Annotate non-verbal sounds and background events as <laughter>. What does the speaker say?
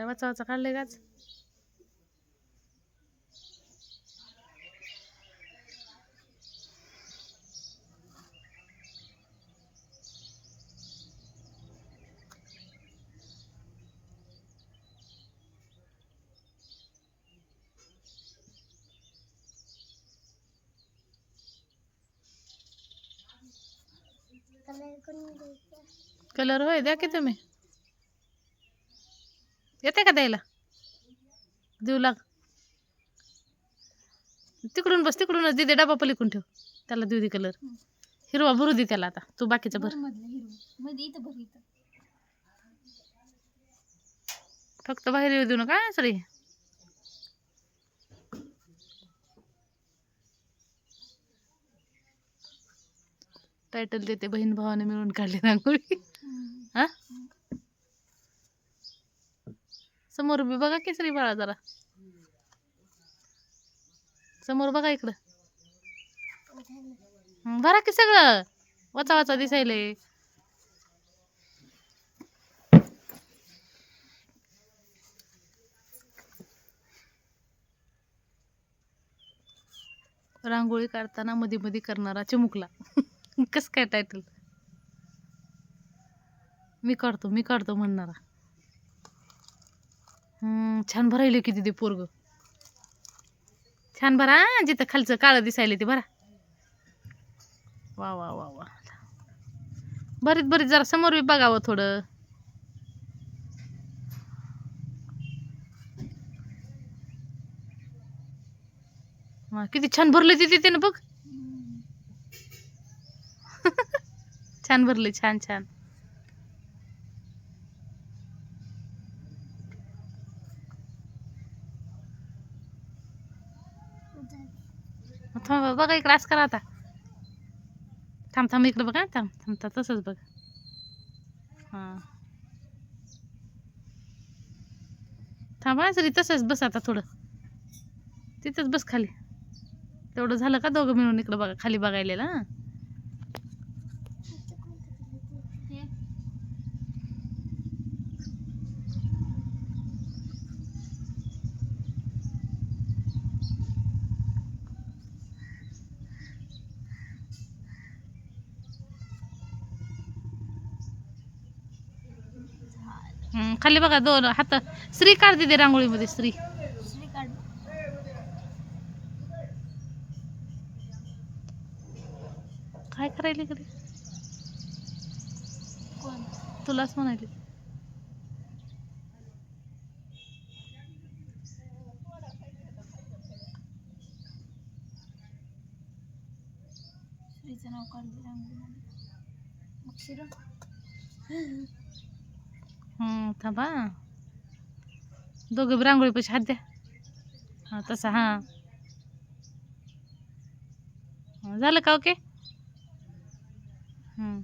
काय वाचा वाचा काढले गाच कलर होय द्या की तुम्ही येते का द्यायला? देऊ लाग. तिकडून बस तिकडूनच दे दे डबा पलिकून ठेव. त्याला देऊ दे कलर. हिरवा भरू दे त्याला आता. तू बाकीचा भर. फक्त बाहेर येऊ देऊ नका सगळी टायटल देते बहीण भावाने मिळून काढली रांगोळी. हा? समोर बी बघा केसरी बाळा जरा. समोर बघा इकडं. बरा भरा की सगळं. वाचा वाचा दिसायले. रांगोळी काढताना मध्ये मध्ये करणारा चिमुकला. <laughs> कस काय टायटल मी काढतो मी काढतो म्हणणारा. छान भरायले किती ते पोरग. छान भरा जिथं खालचं काळं दिसायले ते भरा. वा वा वा वा. बरीच बरीच जरा समोर बी बघावं थोडं. किती छान भरले तिथे त्यानं बघ. <laughs> छान भरले छान छान. थांब बघा इकडे असं करा आता. थांब थांब इकडे बघा थांब थांबता तसंच बघा. हां. थांबा सरी तसंच बस आता थोडं. तिथंच बस खाली. तेवढं झालं का दोघं मिळून इकडं बघा खाली बघायला हां? हं, खाली बघा दोन हात. श्री काढ दे रांगोळीमध्ये काढ. काय करायला इकडे कोण? तुलाच म्हणायले. नाव काढ दे रांगोळीमध्ये. मग शिरा. थांबा. दोघं रांगोळी पैसे हात द्या. हां तसा हां. झालं का ओके? हं